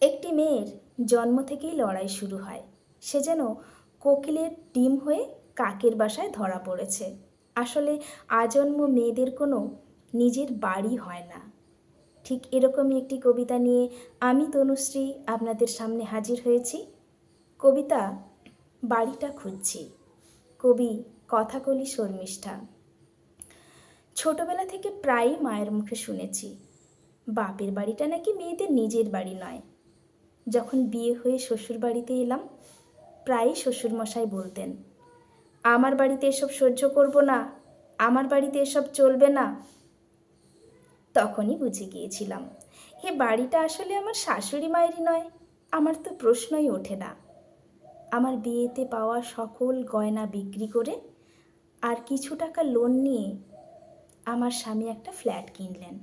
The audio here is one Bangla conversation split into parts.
একটি মেয়ের জন্ম থেকেই লড়াই শুরু হয়। সে যেন কোকিলের ডিম হয়ে কাকের বাসায় ধরা পড়েছে। আসলে আজন্ম মেয়েদের কোনো নিজের বাড়ি হয় না। ঠিক এরকমই একটি কবিতা নিয়ে আমি তনুশ্রী আপনাদের সামনে হাজির হয়েছি। কবিতা, বাড়িটা খুঁজছি। কবি, কথাকলি শর্মিষ্ঠা। ছোটবেলা থেকে প্রায়ই মায়ের মুখে শুনেছি, বাপের বাড়িটা নাকি মেয়েদের নিজের বাড়ি নয়। যখন বিয়ে হয়ে শ্বশুর বাড়িতে এলাম, প্রায়ই শ্বশুরমশাই বলতেন, আমার বাড়িতে এসব সহ্য করব না, আমার বাড়িতে এসব চলবে না। তখনই বুঝে গিয়েছিলাম, এ বাড়িটা আসলে আমার শাশুড়ি মায়েরই নয়, আমার তো প্রশ্নই ওঠে না। আমার বিয়েতে পাওয়া সকল গয়না বিক্রি করে আর কিছু টাকা লোন নিয়ে আমার স্বামী একটা ফ্ল্যাট কিনলেন।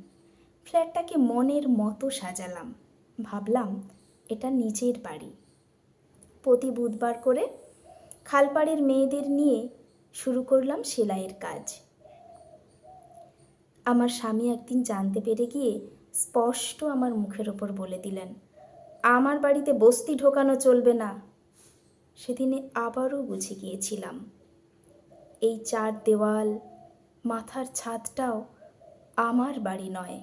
ফ্ল্যাটটাকে মনের মতো সাজালাম। ভাবলাম এটা নিজের বাড়ি। প্রতি বুধবার করে খালপাড়ের মেয়েদের নিয়ে শুরু করলাম সেলাইয়ের কাজ। আমার স্বামী একদিন জানতে পেরে গিয়ে স্পষ্ট আমার মুখের ওপর বলে দিলেন, আমার বাড়িতে বস্তি ঢোকানো চলবে না। সেদিনে আবারও বুঝে গিয়েছিলাম, এই চার দেওয়াল, মাথার ছাদটাও আমার বাড়ি নয়।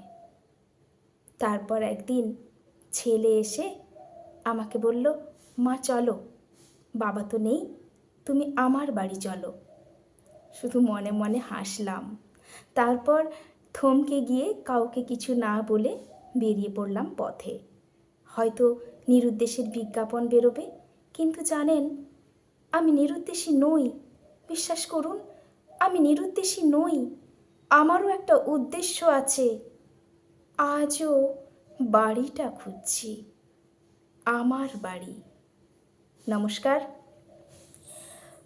তারপর একদিন ছেলে এসে আমাকে বলল, মা, চলো। বাবা তো নেই, তুমি আমার বাড়ি চলো। শুধু মনে মনে হাসলাম। তারপর থমকে গিয়ে কাউকে কিছু না বলে বেরিয়ে পড়লাম পথে। হয়তো নিরুদ্দেশের বিজ্ঞাপন বেরোবে, কিন্তু জানেন, আমি নিরুদ্দেশী নই। বিশ্বাস করুন, আমি নিরুদ্দেশী নই। আমারও একটা উদ্দেশ্য আছে। আজও বাড়িটা খুঁজছি। আমার বাড়ি। নমস্কার।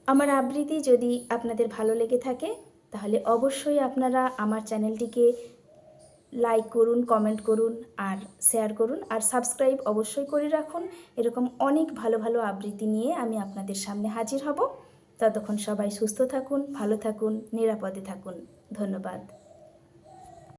আমার আবৃত্তি যদি আপনাদের ভালো লেগে থাকে, তাহলে অবশ্যই আপনারা আমার চ্যানেলটিকে লাইক করুন, কমেন্ট করুন, আর শেয়ার করুন, আর সাবস্ক্রাইব অবশ্যই করে রাখুন। এরকম অনেক ভালো ভালো আবৃত্তি নিয়ে আমি আপনাদের সামনে হাজির হব। ততক্ষণ সবাই সুস্থ থাকুন, ভালো থাকুন, নিরাপদে থাকুন। ধন্যবাদ।